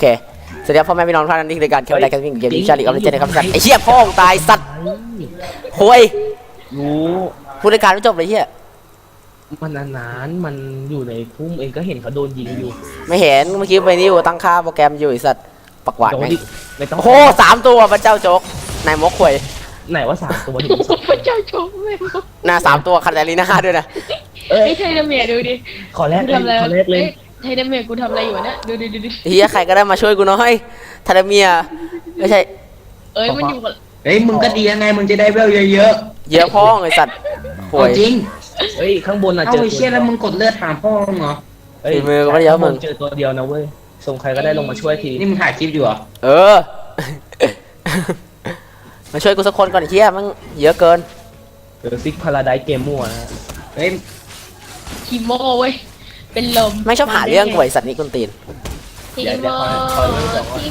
เคสวัสดีครับพ่อแม่พี่น้องทุกท่านนี่คือรายการเคลไดแคสติ้งเกมดิชาลีออฟเลเจนด์นะครับสัตว์ไอ้เหี้ยพ่อมึงตายสัตว์โวยรู้พูดรายการไม่จบเลยเหี้ยมันนานๆมันอยู่ในพุ่มเองก็เห็นเขาโดนยิงอยู่ไม่เห็นเมื่อกี้ไปนี่อยู่ตั้งค่าโปรแกรมอยู่ไอ้สัตว์ปักหวาดโดนไหมดิไม่ต้องโอ้โหสามตัวพระเจ้าโจ๊กนายมกควยไหนว่าสามตัวถึงสองพระเจ้าชมเลยหน้าสามตัวคาร์เดลีน่าด้วยนะเอ้ยไอ้ไทยเมียดูดิขอแรกกูเลยทำอะไรขอแรกเลย ไทยเมียกูทำอะไรอยู่วะเนี่ยดูดิดูดิเฮียใครก็ได้มาช่วยกูหน่อยทาราเมียไม่ใช่ เอ้ยมันอยู่กับเฮ้ยมึงก็ดียังไงมึงจะได้เวลเยอะเยอะพ่อไอ้สัตว์ๆโวโอ้ยจริงเฮ้ยข้างบนอะเอาเจอไอ้เชี่ยแล้วมึงกดเลือดถามพ่อมึงเหรอเฮ้ยฝีมือก็ไม่ได้เยอะมึง เจอตัวเดียวนะเว้ยส่งใครก็ได้ลงมาช่วยทีนี่มึงถ่ายคลิปอยู่เหรอเออ มาช่วยกูสักคนก่อนไอ้เฮียมันเยอะเกินเออซิกพาราไดเกมมั่วนะเฮ้ยคีโมเว้ย เป็นลมไม่ชอบหาเรื่องกูไอ้สัตว์นี่กุนตีนคีโม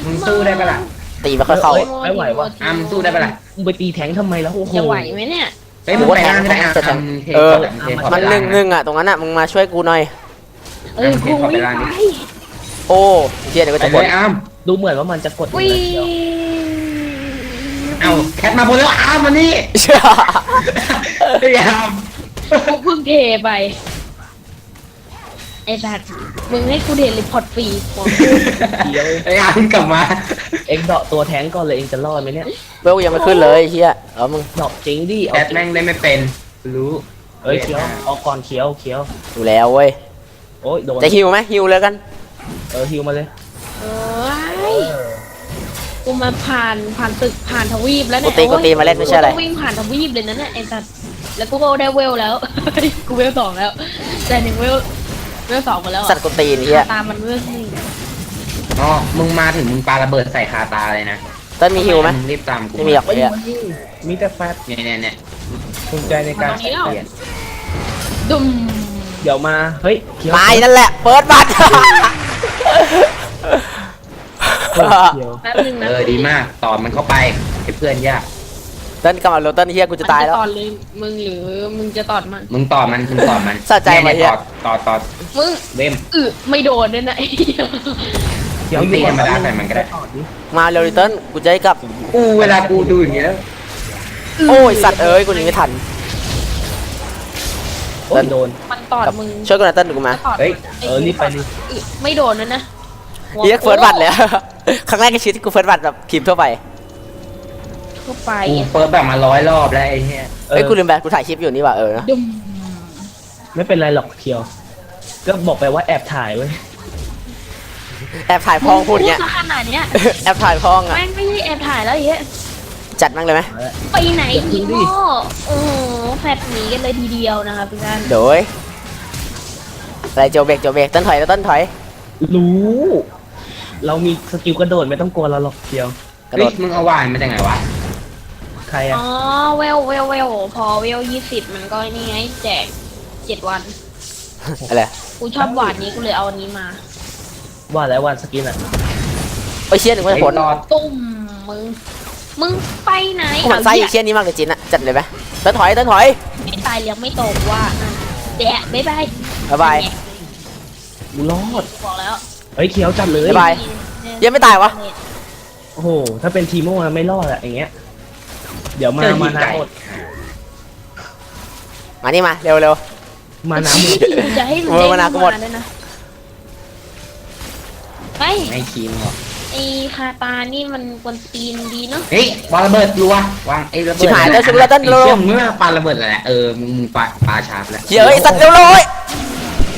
มึงสู้ได้ปะล่ะตีไม่ค่อยเข้าฮ้ยไม่ไหวว่ะอ้ำสู้ได้ปะล่ะมึงไปตีแทงค์ทำไมแล้วโอ้โหจะไหวไหมเนี่ย เฮ้ยมึงไปล่างก็ได้อะทำเทเออพอร์ตเทพอร์ตมันหนึ่งหนึ่งอะตรงนั้นอะมึงมาช่วยกูหน่อย เออกูวิ่งไปโอ้ไอ้เฮียเดี๋ยวก็ไปจะเลกดยอ้ำดูเหมือนว่ามันจะกดวิ่งเดียวเอาแคทมาบนแล้วอ้ำมานี่เฮ้ยอ้ำกูเพิ่งเทไปไอ้สัตว์มึงให้กูเดลิพอร์ตฟรีของกูเดียวไอ้อ้ำกลับมาเอ็งเดาะตัวแทงค์ก่อนเลยเอ็งจะรอดไหมเนี่ยเวลยังไม่ขึ้นเลยไอ้เฮียเออมึงเดาะจริงดิแคเอาทแม่งเล่นไม่เป็น รู้เอ้ยเคี้ยวเอาก่อนเคี้ยวเคี้ยวดูแล้วเว้ยโอ้ยโดนจะฮิวไหมฮิวเลยกันเออฮิวมาเลยเอ้ยกูมาผ่านผ่านตึกผ่านทวีปแล้วกูเนี่ยตีกูตีมาเล่นไม่ใช่อะไรกูต้องวิ่งผ่านทวีปเลยนะเนี่ยไอ้สัตว์แล้วกูก็ได้เวลแล้ว กูเวลสองแล้วแต่หนึ่งเวล เวลสองมาแล้วอะสัตว์กูตีนไอ้เฮียตามมันเวลสี่อ๋อมึงมาถึงมึงปาระเบิดใส่คาตาเลยนะต้นมีฮิวไหม งรีบตามกูไม่มีหรอกเฮ้ยเฮียมีแต่แฟตเนี่ยเนี่ยเนี่ยภูมิใจในการเปลี่ยนดุมเดี๋ยวมา เฮ้ยเคี้ยวตายนั่นแหละ เปิดบัตรเฮ้ยเคี้ยวแป๊บนึงนะเออดีมากตอนมันเข้าไปให้เพื่อนยาก ต้นกำลังโรต้นเฮียกูจะตายแล้ว มันตอดเลยมึงหรือมึงจะตอดมัน มึงตอบมันมึงตอบมันสะใจไหมเนี่ยเนี่ยตอบตอบตอบมึงเว้มอึไม่โดนด้วยนะไอ้เหี้ยเคี้ยวมึงตีธรรมดาใส่มันก็ได้ต่อดิมาเร็วดิเต้นกูจะได้กลับ กูเวลากูดูอย่างเงี้ยโอ้ยสัตว์เอ้ยกูหนีไม่ทัน โอ้ยโดน มันตอดมึงช่วยกูหน่อยเต้นเดี๋ยวกูมาจะตอดเฮ้ย เออรีบไปดิ อึไม่โดนด้วยนะหัวเฮียเฟิร์สบัตรเลย ครั้งแรกในชีวิตที่กูเฟิร์สบัตรแบบครีมทั่วไป ทั่วไปกูเฟิร์สแบบมาร้อยรอบแล้วไอ้เหี้ยเอ้ยกูลืมไปกูถ่ายคลิปอยู่นี่ว่ะเออนะดุมไม่เป็นไรหรอกเคี้ยว ก็บอกไปว่าแอบถ่ายเว้ยแอบถ่ายพ้องพูดอย่างเงี้ย ซะขนาดเนี้ยแอบถ่ายพ้องอะ แม่งไม่ใช่แอบถ่ายแล้วไอ้เหี้ยจัดมั่งเลยไหมไปไหนอีโม่โอ้โหแฟดหนีกันเลยทีเดียวนะคะพี่กันโดยอะไรโจเบกโจเบกต้นถอยแล้วต้นถอย รู้ เรามีสกิลกระโดดไม่ต้องกลัวเราหรอกเคี้ยว กระโดเฮ้ยดมึงเอาวานมาจากไหนวะ ใครอะอ๋อเวลเวลเวลพอเวลยี่สิบมันก็นี่ไงแจกเจ็ดวัน อะไรกูชอบหวานนี้กูเลยเอาอันนี้มา ว่าแล้ววันสกินอะโอ้ยเชี่ยหนึ่งไม่ไอ้ผลตอดตุ้มมึง มึงไปไหนกูหมันไส้อีเชี่ยนี้มากเลยจินอะจัดเลยไหมต้นถอยต้นถอยไม่ตายเลี้ยงไม่ตกว่านั่นแดะบ๊ายบายบ๊ายบายกูรอดบอกแล้วเฮ้ยเคี้ยวจัดเลยบ๊ายบายยังไม่ตายวะโอ้โหถ้าเป็นทีโม่นะไม่รอดอะอย่างเงี้ย เดี๋ยวมา เจอมาหีนาไก่หมดมานี่มาเร็วเร็ว มาน้ำหมดกูจะให้รู้เออมันหนักหมด ด้วยนะไปไม่คีมหรอกไอคาตานี่มันกวนตีนดีเนาะเฮ้ยวางระเบิดรัววางไอ้ระเบิดชิบหายแล้วชิบหายแล้วต้นไอ้เร็วเชี่ยมึงไม่มาปาระเบิดแหละเออมึงมึงปาปาชาร์ปแล้วเฮ้ยสัตว์เร็วเลย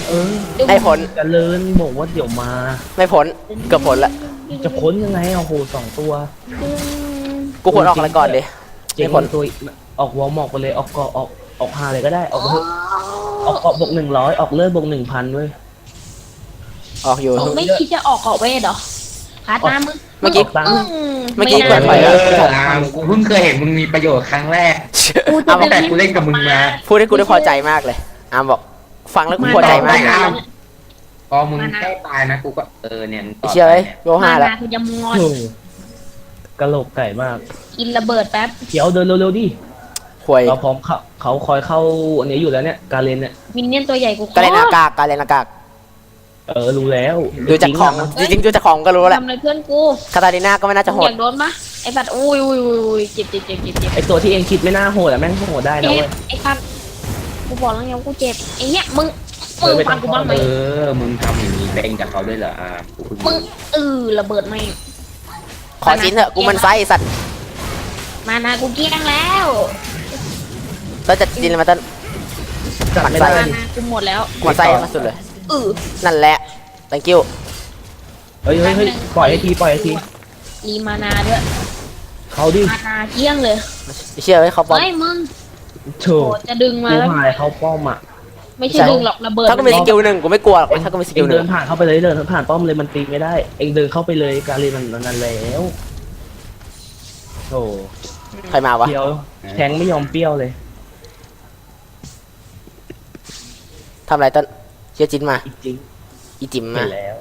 เออได้ผล เจะเลินบอกว่าเดี๋ยวมา ไม่ผล เกือบผลละ จะพ้นยังไงอะโอ้โหสองตัวอืมกูผลออกอะไรก่อนดิ เจ๋งไม่พ้นตัวออกวอลหมอกไปเลยออกเกาะออกออกหาเลยก็ได้ออกเถอะออกเกาะบวกหนึ่งร้อยออกเลือดบวกหนึ่งพันเว้ยออกอยู่ ไม่คิดจะออกเกาะเวทเหรอคาตามึงเมื่อกี้ตังค์เมื่อกี้ไเปิดไฟเอแล้วออ่ากูเพิ่งเคยเห็นมึงมีประโยชน์ครั้งแรกกูจะเอาเป็แต่กูเล่นกับมึงมาพูดให้กูได้พอใจมากเลยอามบอก ฟังแล้วกูพอใจมากไอ้มพอมึงใกล้ตายนะกูก็เออเนี่ยมึงตไอ้อบเชี่ยเอ้ยโลมาห้าแล้วนากูจะมอนโอ้โห กะโหลกไก่มากกินระเบิดแป๊บเขียวเดินเร็วๆดิควยเราพร้อมเขาเขาคอยเข้าอันนี้อยู่แล้วเนี่ยการเรียนเนี่ยมินเนี่ยนตัวใหญ่กูกาเลนอากากกาเลนอากากเออรู้แล้วดูจากของจริงๆดูจากของก็รู้แหละทำอะไรเพื่อนกูคาตาลิน่าก็ไม่น่าจะโหอดยากโดนปะไอ้สัตว์อุ้ยอุ้ยอุ้ยอุ้ยเจ็บเจ็บเจ็บเจ็บเจ็บไอตัวที่เองคิดไม่น่าโหดอะแม่งโหดได้นะเจ็บเว้ยไอ้สัตว์กูบอกแล้วไงว่ากูเจ็บไอ้เนี้ยมึงเอมึองไม่ต้ฟัองงกูบ้างไหมเออมึงทำอย่างนี้เล่นกับเขาด้วยเหรออ่ากูเพิ่งมึงเออระเบิดไหมง ขอจิ้นเถอะกูมันไซส์ไอ้สัตว์มานากูเกลี้ยงแล้วต้นจะจิ้นมาต้นจัดไม่ใส่ได้มาดินากูหมดแล้วกูมันไซส์มาสุดเลยเออนั่นแหละ thank you เฮ้ยเฮ้ยเฮ้ยปล่อยให้ทีปล่อยให้ทีรีมานาด้วยเขาดิมานาเกลี้ยงเลยเชื่อไว้ยเขาปอม เฮ้ยมึงโถโหจะดึงมากูแล้ว หายเขาป้อมอะ ไม่ใช่ใช่ดึงหรอกระเบิดถ้ากูมีสกิลหนึ่งกูไม่กลัวหรอกถ้ากูมีสเอกิลงหเดินึ่งนผ่านเข้าไปเลยเดินผ่านป้อมเลยมันตีไม่ได้ เองเดินเข้าไปเลยการีมันนั่นแล้วโถใครมาวะเดียวแทงไม่ยอมเปรี้ยวเลย ทำอะไรต้นเชื่อจิ้นมาอีจริงอีจิ๋มเห็มานแล้ว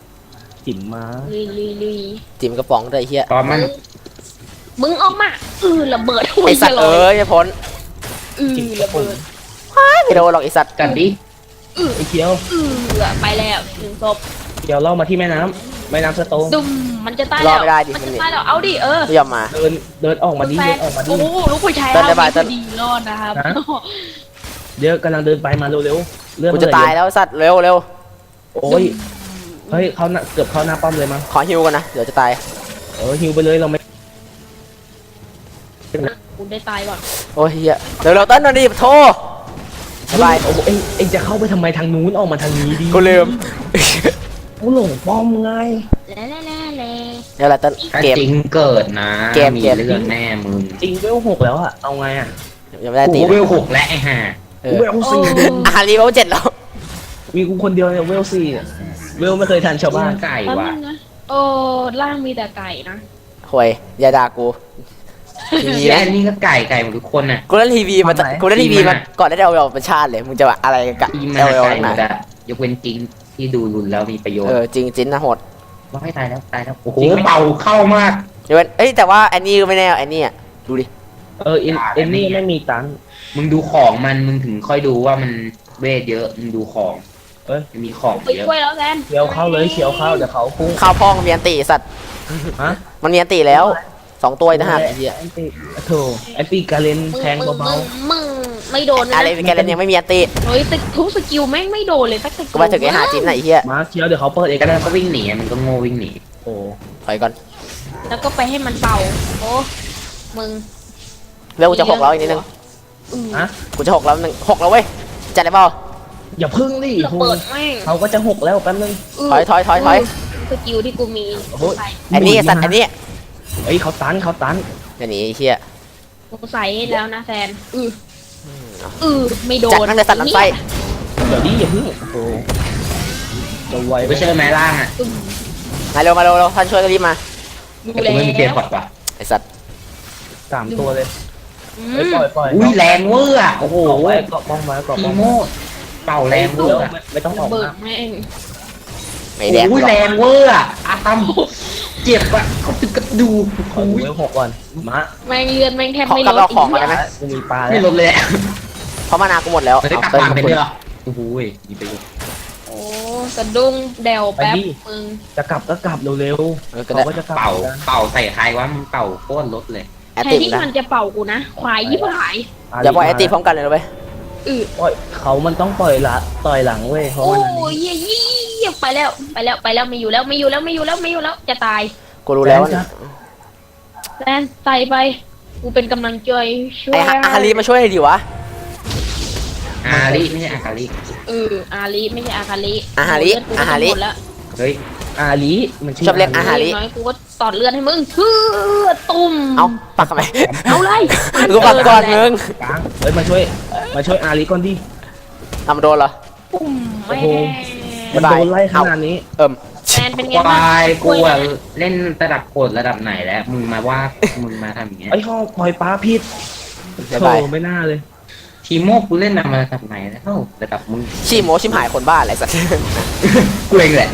จิ๋มมาลุยลุยลุยจิ๋มกระป๋องด้วยไอ้เฮียตอนมันมึงออกมาเออระเบิดไอสัตว์เอ้ยไม่พ้นเออระเบิด ไม่โดนหรอกไอสัตว์ จัดดิ ไอ้เคียวเออไปแล้วหนึ่งศพเคียวล่อมาที่แม่น้ำแม่น้ำสโตงดุมมันจะตายรอแล้วไม่ได้ดิมันมันจะนี่ตายแล้วเอาดิเออไม่ยอมมา เดินเดินออกมาดิแฟเดินนออกมาดิโอ้โหลูกผู้ชายเดินได้เอาบายเดินดีรอดนะครับฮะเดี๋ยวกำลังเดินไปมาเร็วๆเลื่อนกูมาจะเลยตายแล้วไอ้สัตว์เร็วเร็วโอ้ยเฮ้ยเขาน่ะเกือบเข้าหน้าป้อมเลยมั้งขอฮิวกันนะเดี๋ยวจะตายเออฮิวไปเลยเราไม่กูได้ตายก่อนโอ้ยเฮียเร็วเร็วต้นหน่อยดิโทร สบายโอ้โหเอ็งเอ็งจะเข้าไปทำไมทางนู้นออกมาทางนี้ดิกูลืมกูหลงป้อมไงแล้วแล้วแล้วแล้วเดี๋ยวแหละต้นถ้าเกม จริงเกิดนะเกมมีเกม เรื่องแน่มึงจริงเวลหกแล้วอะเอาไงอะยังไม่ได้กูตีเวเลยลหกและไอ้ห่าเอกูอเวลโอ้สี่อารีเวลเจ็ดแล้วมีกูคนเดียวเนี่ยเวลสี่เนี่ยเวลไม่เคยทันชาวบ้านไก่แป๊บว่ะนึงนะโอ้ล่างมีแต่ไก่นะห่วยอย่าด่ากู ทีวีแค่นะนี้ก็ไก่ไก่หมดทุกคนน่ะ กูเล่นทีวีมากูเล่นทีวีมาก่อนได้เอาเอาเป็นชาติเลย มึงจะว่าอะไรกับอีเอมาลเอลไก่นักหหมนาดอะยกเว้นจริงที่ดูรุนแล้วมีประโยชเอน์อจริงจริงนะโหดว่าให้ตายแล้วตายแล้วโอ้โหเป่าเข้ามาก เดี๋ยวเอ้ยแต่ว่าแอนนี่ก็ไม่แน่แอนนี่อะดูดิ เออเอ็นเอ็นนี่ไม่มีตังค์ มึงดูของมันมึงถึงค่อยดูว่ามันเวทเยอะมึงดูของเอ้ย มันมีของไปเยอะช่วยแล้วแกนเขียวเข้าเลยเขียวเข้าเดี๋ยวเขาพุ่ง ข้าวพองมีอันตีสัตว์ฮะ มันมีอันตีแล้ว สองตัวอีกนะฮะแอนตี้โถแอนตี้การเลนมึงแทงมึงเบามึงมึงไม่โดนนะอะไรแกเล่นยังไม่มีอันตีเฮ้ยแต่ทุกสกิลแม่งไม่โดนเลยสักสกิลก็มาถึงไอ้หาจิ้นไหนะไอ้เหี้ยๆมาเขียวเดี๋ยวเขาเปิดเองก็แล้วก็วิ่งหนีมันก็โง่วิ่งหนีโอ้ถอยก่อนแล้วก็ไปให้มันเป่าโอ้มึงเร็วกูจะหกแล้วอีกนิดนึงอือฮะกูจะหกแล้วหนึ่งหกแล้วเว้ยจัดได้เปล่า อย่าพึ่งดิระโหเบิดแม่งเขาก็จะหกแล้วแป๊บนึง ถอยถอยถอยถอย สกิลที่กูมีโอ้โหใส่อันนี้สัตว์อันนี้ เฮ้ยเขาตันเขาตันอย่าหนีไอ้เหี้ยกูใส่ให้แล้วนะแซนอืออือไม่โดนจัดมันเลยสัตว์ลำไส้เดี๋ยวดิอย่าพึ่งโอ้จะไวไม่เชื่อแม่ล่างอะอืมมาเร็วมาเร็วเร็วท่านช่วยกันรีบมาดูแต่แลกูไม่มีเทียร์พอร์ตว่ะไอสัตว์สามตัวเลยอืเฮ้ยมปล่อยปล่อยอุ้ยแรงเวอร์อะโอ้โหโอ้โหเกาะป้องมาเกาะทีป้องโม่เป่าแรงเวอเดี๋ยวร์อะไม่ไม่ต้องอระอกเบิดนะแม่ง ไม่แดงอุ้ยหรอกแรงเวอร์อะอาตมเจ็บอะเขาตึกกระดูกขออุ้ยเวลหกก่อนมาแม่งเลือนแม่งแทบขอไม่กลับลเราดของกันได้ไหมกูมีปลาแล้ไม่วลดเลยอะเพราะมานากูหมดแล้วมันได้เอากลับเติมมาเป็นคุณเรื่องโอ้โหมีประโยชน์ โอ้สะดุ้งเดวแป๊บมึงจะกลับก็กลับเร็วเออๆก็เขาได้ก็จะกลับเป่ากันเป่าใส่ใครว่ามันเป่าโคตรลดเลยแอตแทตินมที่นะมันจะเป่ากูนะ ควายยี่หายอย่าปล่อยแอตติพร้อมกันเลยนะเว้ยอือปล่อยเขามันต้องปล่อยละต่อยหลังเว้ยเพราะโอ้ว่าอันยนี้เยี่ยยี่ ไปแล้วไปแล้วไปแล้วไม่อยู่แล้วไม่อยู่แล้วไม่อยู่แล้วไม่อยู่แล้วจะตายกูรู้แล้วแจ้งจ้ะแซนใส่ไปกูเป็นกำลังใจช่วไอ้ยฮะอารีมาช่วยหน่อยดิวะอาริไม่ใช่อากาลิเอออาลีไม่ใช่อาคาลีอาฮาริเลืดกูอาฮาริหมดแล้วเฮ้ยอาลีมันชื่อชอบเรียกอาหารลิย่งน้อยกูก็ตอดเลือดให้มึงเพื่อตุ้มเอาปักทำไมเอาเลยกูปักก่อนมึงกลางเฮ้ยมาช่วย มาช่วยอาลีก่อนดิทำโดนเหรอ ปุ้มโอ้แม่โห มันโดนไล่ขนาดนี้ เอิ่มแซนเป็นไงคบ้างวายกูอะเล่นระดับโกดระดับไหนแล้ว มึงมาว่า มึงมาทำอย่างเงี้ยไอ้ห้องปล่อยปลาพิษบ๊ายโธ่บายไม่น่าเลย ทีโมกกูเล่นมาระดับไหนแล้วระดับมึงชิโมชิมหายคนบ้าอะไรสัตว์ กูเองแหละ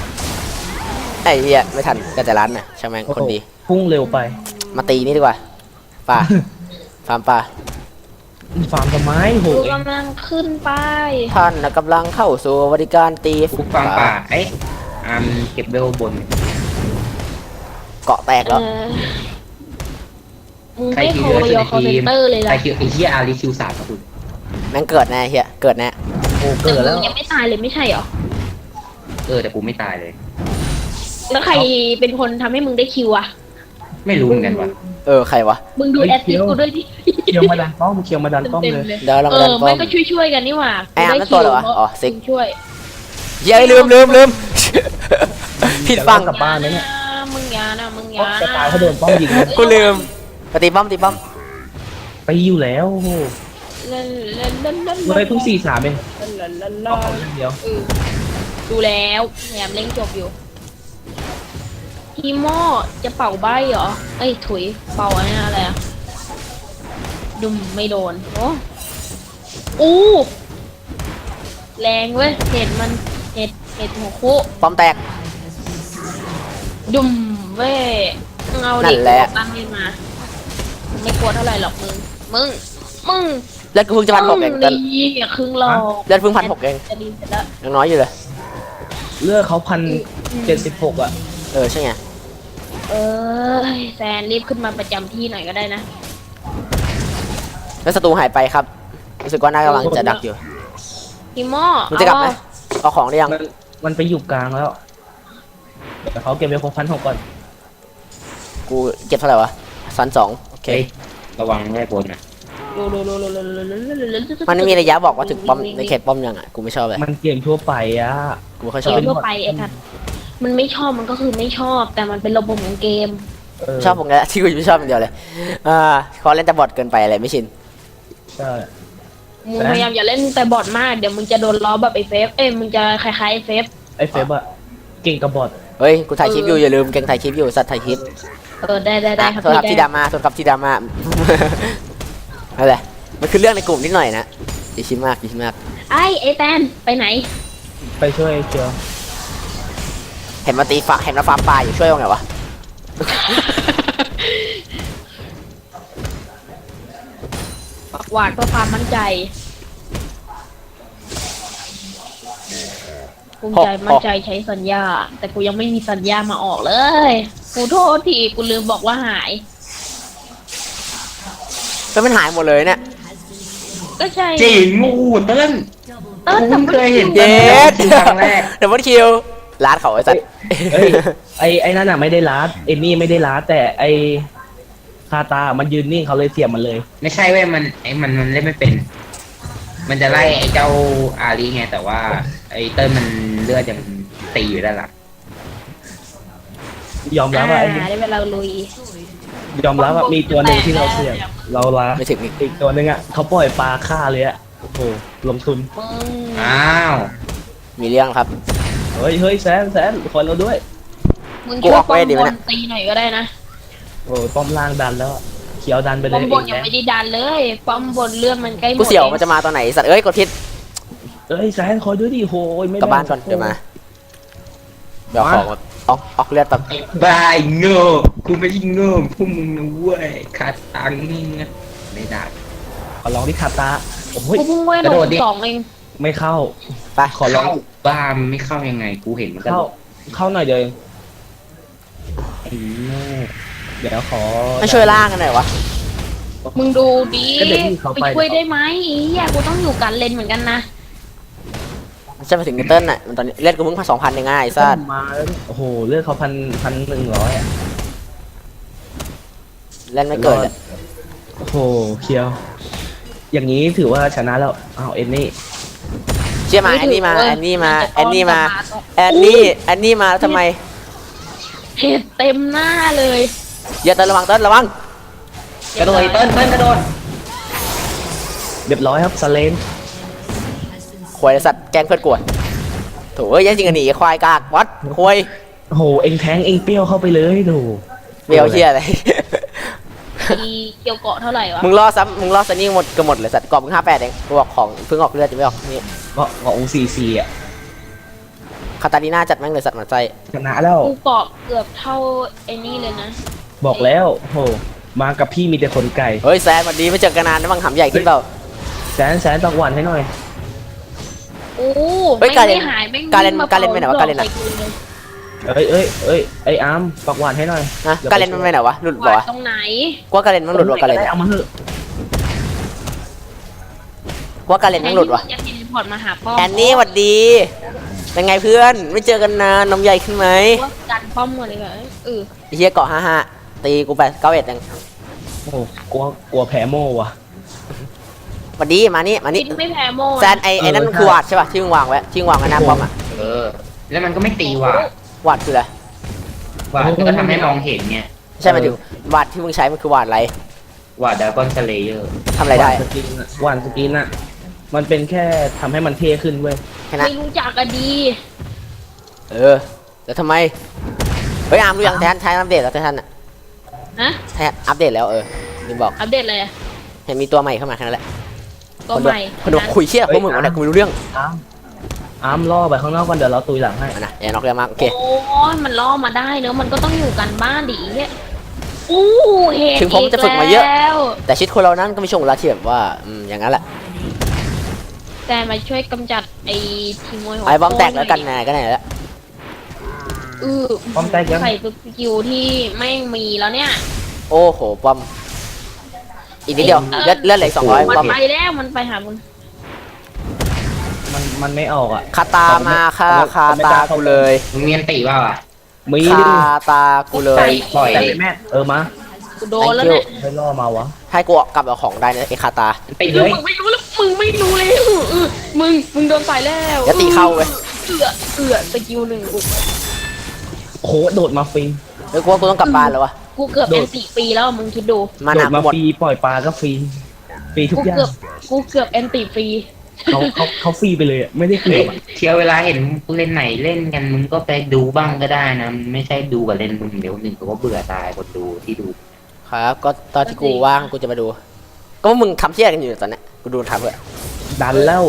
ไอ้เหี้ยไม่ทันก็จะร้านน่ะช่างแม่งคนดี พุ่งเร็วไป มาตีนี่ดีกว่าป่าฟาร์มป่า ฟาร์มทำไมโหกูเองกำลังขึ้นไปท่านน่ะกำลังเข้าสู่บริการตีกูฟังป่าเอ๊ะอามเก็บเวลบน เกาะแตกเอแล้วอมึงไม่โคโยคอเซนเตอร์เลยใครล่ะคิวไอ้เหี้ยอารีคิวสามครับคุณแม่งเกิดแน่เฮียเกิดแน่โอ้แต่เกิดมึแล้วงยังไม่ตายเลยไม่ใช่เหรอ เออแต่กูไม่ตายเลย แล้วใครเป็นคนทำให้มึงได้คิวอะ ไม่รู้เหมือนกันว่ะเออใครวะมึงดูแอดซิสกูด้วยดิเคียวมาดันป้อมเคียวมาดันป้อมเต็มเลยๆเลยเดี๋ยวเราเอมาเดิอนป้อไม่ม ก็ช่วยๆกันนี่หว่าไอ้อาร์มนั่นตัวเหรอวะอ๋อซิกมึงช่วยเฮียลืมลืมลืม ผิดฟังกลับบ้านไหมเนี่ย มึงอยานะมึงอเพราะยาจะตายเขาโดนป้อมยิงเลยกูลืมปฏิป้อมตีป้อมไปอยู่แล้วโอ้โหเล่นเล่นเล่นเล่นเลยเพิ่งสี่สามเองเล่นเล่นเล่นเอาเขาอย่างเดียวเออดูแล้วแหมเล่งจบอยู่ ทีโมจะเป่าใบเหรอ เอ้ยถุย เป่าอะไรนะอะไรอะดุมไม่โดน โอ้อู้แรงเว้ย เห็ดมัน เห็ด เห็ดหัวคุป้อมแตก ดุมเว้ยมึงเอานั่ดินแหละ ตั้งขึ้นมา ไม่กลัวเท่าไหร่หรอกมึง มึง มึงเลือดกูเพิ่งจะพันหกเองมึแต่ดีอย่าครึ่งหรอกเลือดเพิ่งพันหกเองจะดีเสร็จแล้วยังน้อยอยู่เลย เลือดเขาพันเจ็ดสิบหกอะ เออใช่ไง เออแซนรีบขึ้นมาประจำที่หน่อยก็ได้นะ แล้วศัตรูหายไปครับรู้สึกว่าน่ากำลังจะดักอยู่พี่โมมันจะกลับไหมเอาของได้ยังมันไปอยู่กลางแล้วแต่เขาเก็บไวลโคพันหกก่อนกูเก็บเท่าไหร่วะซันสองโอเค ระวังแม่ให้นนะมันไม่มีระยะบอกว่าถึงป้อมในเขตป้อมยังอะกูไม่ชอบเลยมันเกมทั่วไปอะกูไม่ชอบเกอบมทั่วไปไอ้ทัด มันไม่ชอบมันก็คือไม่ชอบ แต่มันเป็นระบบของเกมเออชอบผมแหละที่กูไม่ชอบอย่างเดียวเลยอ่าเขาเล่นแต่บอทเกินไปอะไรไม่ชิน ใช่ มึงพยายามอย่าเล่นแต่บอดมาก เดี๋ยวมึงจะโดนล้อแบบไอ้เฟฟ เอ้ยมึงจะคล้ายๆไอ้เฟฟ ไอ้เฟบอะเก่งกับบอทเฮ้ย กูถ่ายคลิปอยู่อย่าลืมเก่งถ่ายคลิปอยู่สัตว์ถ่ายคลิปเออได้ได้ได้ครับโทษครับพี่ที่ดราม่าโทษครับที่ดราม่า อะไรมันคือเรื่องในกลุ่มนิดหน่อยนะอย่าชิดมากอย่าชิดมาก ไอ้ไอ้แตนไปไหน ไปช่วยเคียว เห็นมาตีฟ้าเห็นมาฟาร์มปลาอยู่ช่วยว่าไงวะ ปักหวาดเพื่อความมั่นใจภูมิใจมั่นใจใช้สัญญา แต่กูยังไม่มีสัญญามาออกเลย กูโทษทีกูลืมบอกว่าหาย แล้วมันหายหมดเลยเนี่ย ก็ใช่จริงงูเติ้ลเออกูแต่เพิ่งเคยเห็น เย็ด ครั้งแรก เดี๋ยวมันคิว ร้านเขาไอ้สัตว์เอ้ยไอ้ไอ้นั่นอะไม่ได้ลาดเอมี่ไม่ได้ลาดแต่ไอ้คาตา มันยืนนิ่งเขาเลยเสียบมันเลย ไม่ใช่เว้ยมันไอ้มันมันเล่นไม่เป็น มันจะไล่ไอ้เจ้าอารีไงแต่ว่าไอ้เติ้ลมันเลือดยังตีอยู่ด้านหลังยอมรับว่าไอ้อ่าได้เวลาลุย ยอมรับว่ามีตัวหนึ่งที่เราเสียบเราลาไม่ถึงอีกอีกตัวหนึ่งอะเขาปล่อยปลาฆ่าเลยอะโอ้โหลงทุนมึงอ้าวมีเรื่องครับ เฮ้ยเฮ้ยแซนแซนคอยเราด้วย มึงกูช่วยออกป้อเวมทดีไหบมนเนี่ยตีหน่อยก็ได้นะโอ้ยป้อมล่างดันแล้วอะเขียวดันไปเลป้อยมบนเอยังงไม่ได้ดันเลย ป้อมบนเลื่อนมันใกล้หมดกูเสี่ยวองมันจะมาตอนไหนสัตว์เอ้ยกดพิษเอ้ยแซนคอยด้วยดิโหยไม่กลับบ้านก่อนเดี๋ยวมาเดี๋ยวของแบบออกออกเลือดแบบไอ้บ้าไอ้โง่กูไม่ใช่โง่พวกมึงนะเว้ยขาดตังค์นี่นะไม่ได้ขอลองที่คาตาโอ้ยกูเพิ่งเว้นกระโดดดิสองเอง ไม่เข้า ไปขอลอง เข้าบ้านไม่เข้ายังไง กูเห็นมันกระเข้าโดดเข้าหน่อยเดียวเองอืมเดี๋ยวขอไม่ช่วยล่างกันหน่อยวะมึงดูดิก็เดี๋ยวพี่เขาไป ไปช่วยได้ไหมอีเหี้ยกูต้องอยู่กันเลนเหมือนกันนะจะไปถึงเนเติ้ลน่ะมันตอนนี้เลือดกูมึงพันสองพันเองง่ายสัตว์มาแล้วโอ้โหเลือดเขาพันพันหนึ่งร้อยอะเล่นไม่เกิดอะโอ้โหเคียว อย่างนี้ถือว่าชนะแล้วอ้าวเอ็นนี่ เชื่อมาไม่แอนนี่มาถือเว้ยแอนนี่มามันจะแอนนี่มาต้อนแอนนี่แอนนี่มาแล้วทำไมเห็ดเต็มหน้าเลยอย่าเติ้ลระวังเติ้ลระวังกระโดดไอ้เติ้ลเติ้ลกระโดดเรียบร้อยครับสเลนควยสัตว์แกล้งเพื่อนกวนโถ่เอ้ยยังจริงอะหนีควายกากวัดควยโอ้โหเอ็งแทงเอ็งเปรี้ยวเข้าไปเลยดูเบลเฮียอะไร อีเกี่ยวเกาะเท่าไหร่วะมึงล่อซ้ำมึงล่อซันนี่หมดเกือบหมดเลยสัตว์กรอบมึงห้าแปดเองกูบอกของเพิ่งออกเลือดจะไม่ออกนี่ก็ก็องซีซีอะคาตาลีน่าจัดแม่งเลยสัตว์หมันใจชนะแล้ว กูเกาะเกือบเท่าไอ้นี่เลยนะบอกแล้วโอ้โหมากับพี่มีแต่คนไก่เฮ้ยแซนวันดีไม่เจอกันนานนะบังหำใหญ่ขึ้นเปล่าแสนแสนตะวันให้หน่อย โอ้เฮ้ยไม่การเล่นไม่หายไม่การเล่นวิ่งมการเล่นไปไหนวะปการเล่นอะ ใส่เลย เอ้ยเอ้ยเอ้ยไอ้อาร์มปักหวานให้หน่อยนะกาเลนมันไปไหนวะหลุดบ่วาดวะตรงไหนกว่ากาเลนมันหลุดวะกาเลนได้เอามาเถอะกว่ากาเลนมันหลุดวะจะเทเลพอร์ตมาหาป้อมแอนนี่หวัดดี เป็นไงเพื่อน ไม่เจอกันนานนมใหญ่ขึ้นไหมว่ากันป้อมหมดเลยเหรอเออไอ้เฮียเกาะห้าห้าตีกูไปเก้าเอ็ดยังโอ้โหกลัวกลัวแพ้โม่ว่ะหวัดดีมานี่มานี่คิดไม่แพ้โมแซนไอไอ้นั่นเออใช่คือวาดใช่ป่ะที่มึงวางไว้ที่มึงวางไว้หน้าป้อมอะเออ แล้วมันก็ไม่ตีว่ะ วาดคืออะไรว่าก็ทำให้มองเห็นเนี่ยไม่ใช่หมายถึงวาดที่มึงใช้มันคือวาดอะไรว่าดากอนสเลเยอร์ทำอะไรได้หวานสกินอะหวานสกินอะมันเป็นแค่ทำให้มันเท่ขึ้นเว้ยแค่นั้นไม่รู้จักอะดี เออ แล้วทำไมเฮ้ยอาร์มรู้ยังแทนใช้อัปเดตแล้วแทนอะฮะแทนอัปเดตแล้วเออลืมบอกอัปเดตเลยอะเห็นมีตัวใหม่เข้ามาแค่นั้นแหละตัวใหม่คนดูคุยเชี่ยกับพวกมึงวะเนี่ยกูไม่รู้เรื่องอาร์ม อาร์มล่อไปข้างนอกก่อนเดี๋ยวเราตุยหลังให้อะนะอย่านอกเรื่องมากโอเค โอ้ยมันล่อมาได้เนอะมันก็ต้องอยู่กันบ้านดิเนี่ยอู้เหตุถึงผมจะฝึกมาเยอะแล้วแต่ชีวิตคนเรานั้นก็ไม่ช่วงเวลาที่แบบว่าอืมอย่างนั้นแหละแต่มาช่วยกำจัดไอ้ทีมวยหัวไอ้บอมแตกแล้วกันโป้งหไหนก็ไหนแล้วเออป้อมแตกยังใส่สกิลที่ไม่งมีแล้วเนี่ย โอ้โหปอมอีกนิดเดียวเลือดเลือดเหลือสองร้อยมันปอมไปแล้วมันไปหามึง มันมันไม่ออกอะคาตามาค่ะคาตากูเลยมึงเมียนตีว่าอะมีคดิาตากูเลยปล่อยแต่แม่เออมากูโดนแล้วเนี่ยให้ล่อมาวะให้กูกลับเอาของได้นะไอ้คาตาตีเอเลอยมึงไม่รู้แล้วมึงไม่รู้เลยเออมึงมึงโดนใส่แล้วอย่าตีเข้าเว้ยเอือเอือสกิลหนึ่งกูโอ้โหโดดมาฟรีเฮ้ยกูว่ากูต้องกลับบ้านแล้ววะกูเกือบเป็นสี่ปีแล้วมึงคิดดูมาโดหนัดกมาหมดฟรีปล่อยปลาก็ฟรีฟรีทุกกูอย่างเกือบกูเกือบแอนติฟรี เขาเขาเขาฟรีไปเลยอะไม่ได้เกือบอะเที่ยวเวลาเห็นผู้เล่นไหนเล่นกันมึงก็ไปดูบ้างก็ได้นะมันไม่ใช่ดูกับเล่นมึงเดี๋ยวหนึ่งก็เบื่อตายคนดูที่ดูครับ ก็ตอนที่กูว่างกูจะมาดู ก็มึงทำเชี่ยกันอยู่ตอนเนี้ยกูดูทำเพื่อดันแล้ว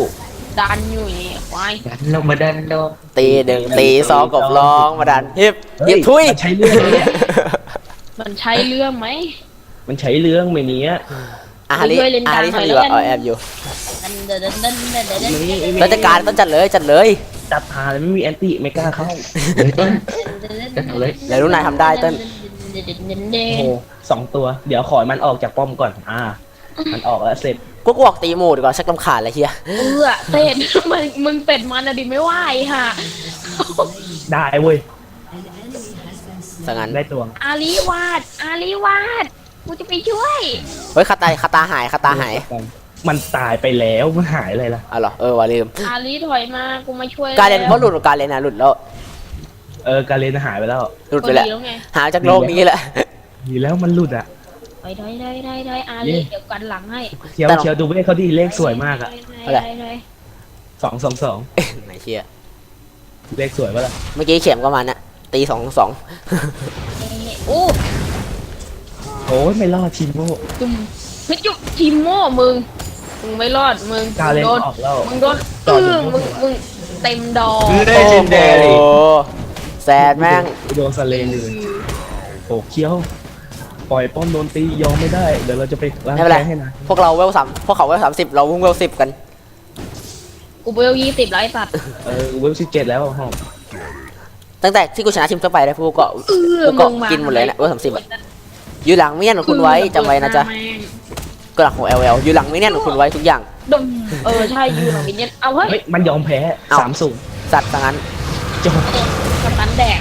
ดันอยู่นี่ควายดันลงมาดันลงตีหนึ่งตีสองกบร้องมาดันฮิบเฮ้ฮิบทุย มันใช้เรื่องเนี่ยมันใช่เรื่องไหมมันใช้เรื่องไม่เนี้ย อาฮาริช่วยเล่นอาฮาริกลางทำอยู่หน่อยแล้วกันอะเอาแอบอยู่ดันเดินเดินเดินเดินเดินเดินนี่แล้วจัดการต้องจัดเลยจัดเลยจัดหาเลยไม่มีแอนตี้ไม่กล้าเข้าเลยต้นต้นเอาเลยแล้วรู้นายทำได้เต้นโอ้โหสองตัวเดี๋ยวขอให้มันออกจากป้อมก่อนอ่ามันออกแล้วเสร็จกูกูออกตีหมูดีกว่าชักลำขาดเลยเฮียเออเต้นมึงมึงเป็ดมันอะดิไม่ไหวค่ะได้เว้ยสังงั้นได้ตัวอาลีวาดอาลีวาด กูจะไปช่วย เฮ้ยคาตาคาตาหายคาตาหายมันตายไปแล้วมันหายอะไรล่ะอ๋อเหรอเออว่าลืมอาลีถอยมากูมาช่วยการเล่นเพราะหลุดการเล่นนะหลุดแล้วเออการเลนหายไปแล้วหลุดก็ไปแหละดีแล้วไงหาจากโลกนี้แหละดีแล้วมันหลุดอะถอยถอยถอยถอยถอยอาลีเย้เดี๋ยวกันหลังให้เชียวเชียวดูเว้ยเขาดีเลขสวยมากอะถอยถอยถอยสองสองสองไหนเชียเลขสวยปะล่ะเมื่อกี้เข็มก็มานะตีสองสองเอ้ยโอ้ โอ้ยไม่รอดชิมโม่จุ่มเฮ้ยจุ่มทีมโม่มึง มึงไม่รอดมึงการเลนโดนออกแล้ว มึงโดนต่เออถึองมึงมึงเต็มดอกโอ้โหแซดแม่ง โดนสเลนเลยโอ้เคี้ยว ปล่อยป้อมโดนตียอมไม่ได้ เดี๋ยวเราจะไปล้างไม่เป็นไร แค้นให้นะพวกเราเวลสามพวกเขาเวลสามสิบเราเพิ่งเวลสิบกัน กูเบลยี่สิบไร้สัตว์เออเวลสิบเจ็ดแล้วหอมตั้งแต่ที่กูชนะทีมทั่วไปได้พวกกูก็เออกูก็มึงมากินหมดเลยนะเวลสามสิบอะ อยู่หลังเมียนของคุณไว้จำไว้นะจ๊ะแม่งก็หลังของเอลเอลอยู่หลังเมียนของคุณไว้ทุกอย่าง ดมเออใช่ยูหนังมินเนี่ยนเอาเฮ้ยเฮ้ยมันยอมแพ้เอ้า สามสูงสัตว์สังงั้นจบ สตันแดก